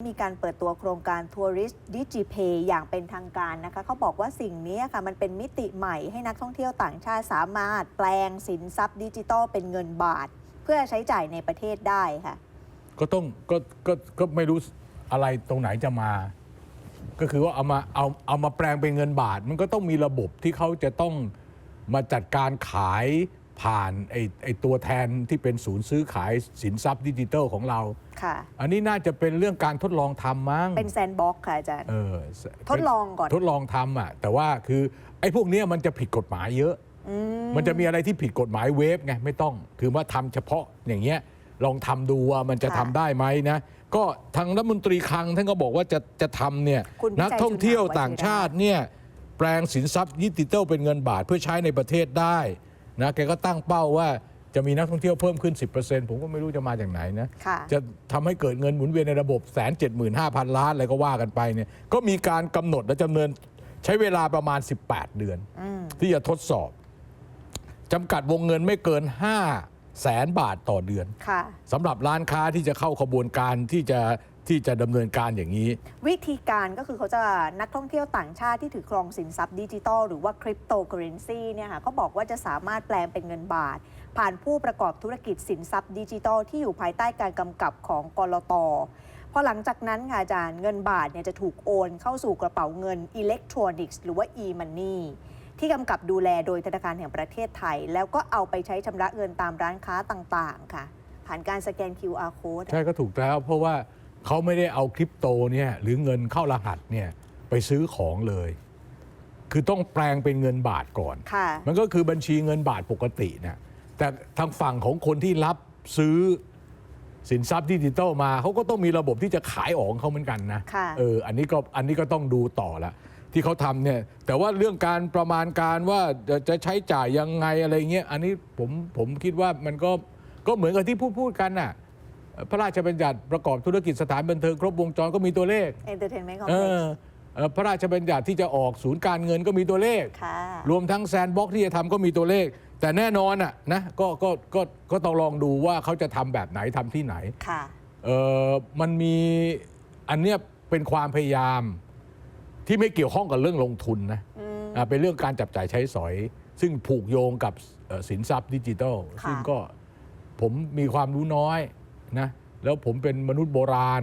มีการเปิดตัวโครงการ Tourist DigiPay อย่างเป็นทางการนะคะ เขาบอกว่าสิ่งนี้ค่ะ มันเป็นมิติใหม่ให้นักท่องเที่ยวต่างชาติสามารถแปลงสินทรัพย์ดิจิทัลเป็นเงินบาท เพื่อใช้จ่ายในประเทศได้ค่ะ ก็ต้องก็ก็ก็ไม่รู้อะไรตรงไหนจะมา ก็คือว่าเอามาเอาเอามาแปลงเป็นเงินบาท มันก็ต้องมีระบบที่เขาจะต้องมาจัดการขาย ผ่านไอไอตัวแทนที่เป็นศูนย์ซื้อขายสินทรัพย์ดิจิทัลของเรา ค่ะ อันนี้น่าจะเป็นเรื่องการทดลองทำมั้งเป็นแซนด์บ็อกซ์ค่ะอาจารย์ เออทดลองก่อน ทดลองทำอะ แต่ว่าคือไอ้พวกเนี้ยมันจะผิดกฎหมายเยอะอืมมันจะมีอะไรที่ผิดกฎหมายเวฟไงไม่ต้อง คือว่าทำเฉพาะอย่างเงี้ยลองทำดูว่ามันจะค่ะทำได้ไหมนะ ก็ทางรัฐมนตรีคลังท่านก็บอกว่าจะจะทำเนี่ยคุณวิจัยนักท่องเที่ยวจุฬาไว้ต่างชาติเนี่ยแปลงสินทรัพย์ดิจิทัลเป็นเงินบาทเพื่อใช้ในประเทศได้ นะแกก็ตั้งเป้าว่าจะมีนักท่องเที่ยวเพิ่มขึ้น 10%ผมก็ไม่รู้จะมาจากไหนนะ ค่ะจะทำให้เกิดเงินหมุนเวียนในระบบแสนเจ็ดหมื่นห้าพันล้านอะไรก็ว่ากันไปเนี่ยก็มีการกำหนดและจำเนินใช้เวลาประมาณ 18 เดือน อืมที่จะทดสอบจำกัดวงเงินไม่เกิน5แสนบาทต่อเดือน ค่ะ สำหรับร้านค้าที่จะเข้าขบวนการที่จะ ที่จะดำเนินการอย่างนี้ วิธีการก็คือเขาจะนักท่องเที่ยวต่างชาติที่ถือครองสินทรัพย์ดิจิทัล หรือว่าคริปโตเคอเรนซีเนี่ยค่ะเขาบอกว่าจะสามารถแปลงเป็นเงินบาท ผ่านผู้ประกอบธุรกิจสินทรัพย์ดิจิทัล ที่อยู่ภายใต้การกำกับของกลตพอหลังจากนั้นค่ะอาจารย์เงินบาทเนี่ยจะถูกโอนเข้าสู่กระเป๋าเงินอิเล็กทรอนิกส์หรือว่า e-money ที่กำกับดูแลโดยธนาคารแห่งประเทศไทย แล้วก็เอาไปใช้ชำระเงินตามร้านค้าต่างๆ ค่ะ ผ่านการสแกน QR code ใช่ก็ถูกแล้วเพราะว่า เขาไม่ได้เอาคริปโตเนี่ยหรือเงินเข้ารหัสเนี่ยไปซื้อของเลย คือต้องแปลงเป็นเงินบาทก่อนค่ะมันก็คือบัญชีเงินบาทปกตินะแต่ทางฝั่งของคนที่รับซื้อสินทรัพย์ดิจิทัลมาเขาก็ต้องมีระบบที่จะขายออกของเขาเหมือนกันนะค่ะเอออันนี้ก็อันนี้ก็ต้องดูต่อละที่เขาทำเนี่ยแต่ว่าเรื่องการประมาณการว่าจะจะใช้จ่ายยังไงอะไรเงี้ยอันนี้ผมผมคิดว่ามันก็ก็เหมือนกับที่พูดพูดกันน่ะ พระราชบัญญัติประกอบธุรกิจสถานบันเทิงครบวงจรก็มีตัวเลข Entertainment เอ Complex อเอ่อพระราชบัญญัติที่จะออกศูนย์การเงินก็มีตัวเลข ค่ะ รวมทั้งแซนบ็อกที่จะทำก็มีตัวเลข แต่แน่นอนอะนะก็ก็ก็ก็ต้องลองดูว่าเขาจะทำแบบไหนทำที่ไหน ค่ะ เออมันมีอันเนี้ยเป็นความพยายามที่ไม่เกี่ยวข้องกับเรื่องลงทุนนะอืมอ่าเป็นเรื่องการจับจ่ายใช้สอย ซึ่งผูกโยงกับเอ่อสินทรัพย์ดิจิทัลค่ะซึ่งก็ผมมีความรู้น้อย นะแล้วผมเป็นมนุษย์โบราณ